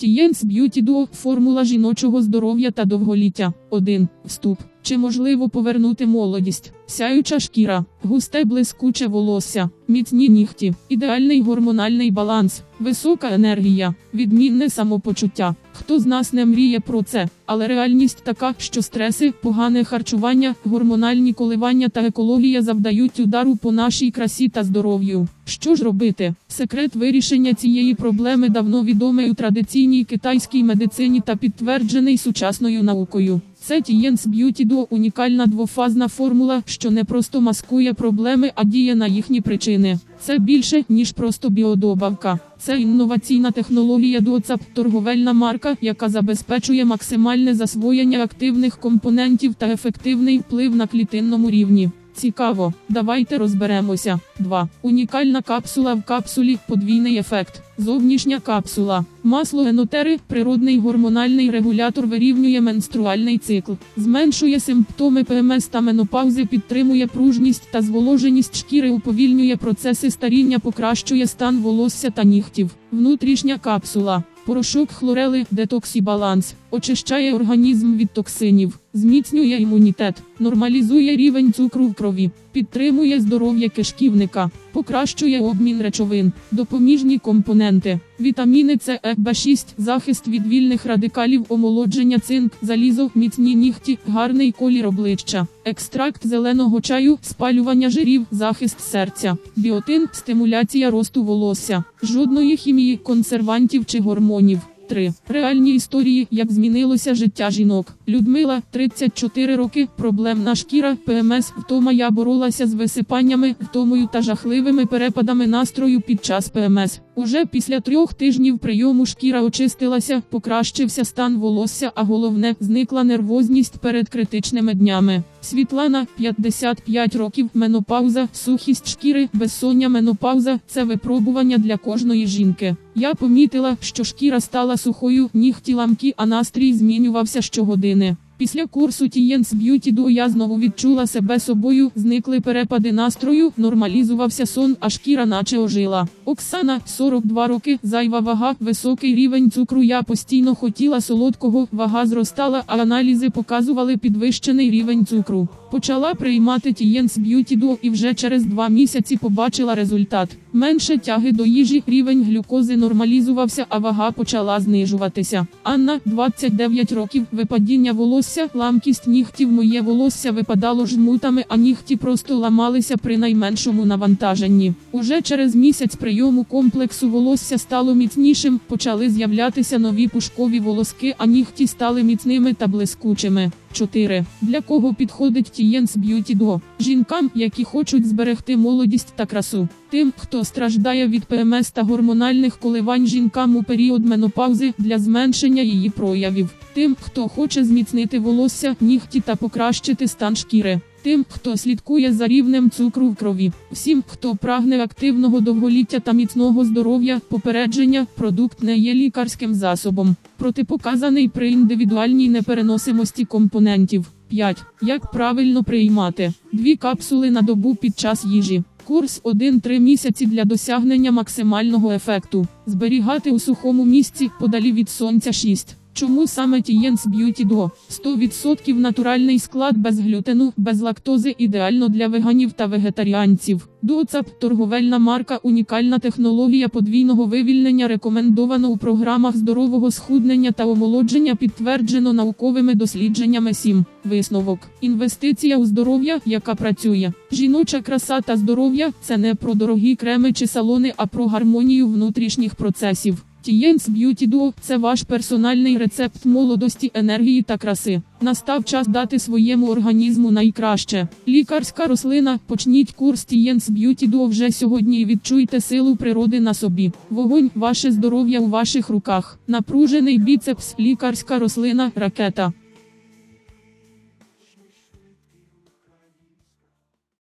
Тієнс Б'юті Дуо – формула жіночого здоров'я та довголіття. 1. Вступ. Чи можливо повернути молодість? Сяюча шкіра, густе блискуче волосся, міцні нігті, ідеальний гормональний баланс, висока енергія, відмінне самопочуття. Хто з нас не мріє про це? Але реальність така, що стреси, погане харчування, гормональні коливання та екологія завдають удару по нашій красі та здоров'ю. Що ж робити? Секрет вирішення цієї проблеми давно відомий у традиційній китайській медицині та підтверджений сучасною наукою. Це Тієнс Б'юті Дуо – унікальна двофазна формула, що не просто маскує проблеми, а діє на їхні причини. Це більше, ніж просто біодобавка. Це інноваційна технологія ДОЦАП, торговельна марка, яка забезпечує максимальне засвоєння активних компонентів та ефективний вплив на клітинному рівні. Цікаво, давайте розберемося. 2. Унікальна капсула в капсулі подвійний ефект. Зовнішня капсула. Масло енотери, природний гормональний регулятор вирівнює менструальний цикл, зменшує симптоми ПМС та менопаузи, підтримує пружність та зволоженість шкіри, уповільнює процеси старіння, покращує стан волосся та нігтів. Внутрішня капсула. Порошок хлорели, детоксі баланс, очищає організм від токсинів, зміцнює імунітет, нормалізує рівень цукру в крові, підтримує здоров'я кишківника, покращує обмін речовин, допоміжні компоненти, вітаміни С, Е, Б6, захист від вільних радикалів, омолодження цинк, залізо, міцні нігті, гарний колір обличчя, екстракт зеленого чаю, спалювання жирів, захист серця, біотин, стимуляція росту волосся, жодної хімії, консервантів чи гормонів. 3. Реальні історії, як змінилося життя жінок. Людмила, 34 роки, проблемна шкіра, ПМС, втома я боролася з висипаннями, втомою та жахливими перепадами настрою під час ПМС. Уже після трьох тижнів прийому шкіра очистилася, покращився стан волосся, а головне, зникла нервозність перед критичними днями. Світлана, 55 років, менопауза, сухість шкіри, безсоння менопауза – це випробування для кожної жінки. Я помітила, що шкіра стала сухою, нігті ламкі, а настрій змінювався щогодини. Після курсу Тієнс Б'юті Дуо я знову відчула себе собою, зникли перепади настрою, нормалізувався сон, а шкіра наче ожила. Оксана, 42 роки, зайва вага, високий рівень цукру. Я постійно хотіла солодкого, вага зростала, а аналізи показували підвищений рівень цукру. Почала приймати Тієнс Б'юті Дуо і вже через два місяці побачила результат. Менше тяги до їжі, рівень глюкози нормалізувався, а вага почала знижуватися. Анна, 29 років, випадіння волосся, ламкість нігтів. Моє волосся випадало жмутами, а нігті просто ламалися при найменшому навантаженні. Уже через місяць прийому комплексу волосся стало міцнішим, почали з'являтися нові пушкові волоски, а нігті стали міцними та блискучими. 4. Для кого підходить Тієнс Б'юті Дуо? Жінкам, які хочуть зберегти молодість та красу. Тим, хто страждає від ПМС та гормональних коливань жінкам у період менопаузи для зменшення її проявів. Тим, хто хоче зміцнити волосся, нігті та покращити стан шкіри. Тим, хто слідкує за рівнем цукру в крові, всім, хто прагне активного довголіття та міцного здоров'я, попередження, продукт не є лікарським засобом, протипоказаний при індивідуальній непереносимості компонентів. 5. Як правильно приймати дві капсули на добу під час їжі. Курс 1-3 місяці для досягнення максимального ефекту. Зберігати у сухому місці подалі від сонця 6. Чому саме Тієнс Б'юті Дуо? 100% натуральний склад без глютену, без лактози, ідеально для веганів та вегетаріанців. Дуоцап – торговельна марка, унікальна технологія подвійного вивільнення рекомендовано у програмах здорового схуднення та омолодження підтверджено науковими дослідженнями 7. Висновок. Інвестиція у здоров'я, яка працює. Жіноча краса та здоров'я – це не про дорогі креми чи салони, а про гармонію внутрішніх процесів. Тієнс Б'юті Дуо – це ваш персональний рецепт молодості, енергії та краси. Настав час дати своєму організму найкраще. Лікарська рослина. Почніть курс Тієнс Б'юті Дуо вже сьогодні і відчуйте силу природи на собі. Вогонь, ваше здоров'я у ваших руках. Напружений біцепс, лікарська рослина, ракета.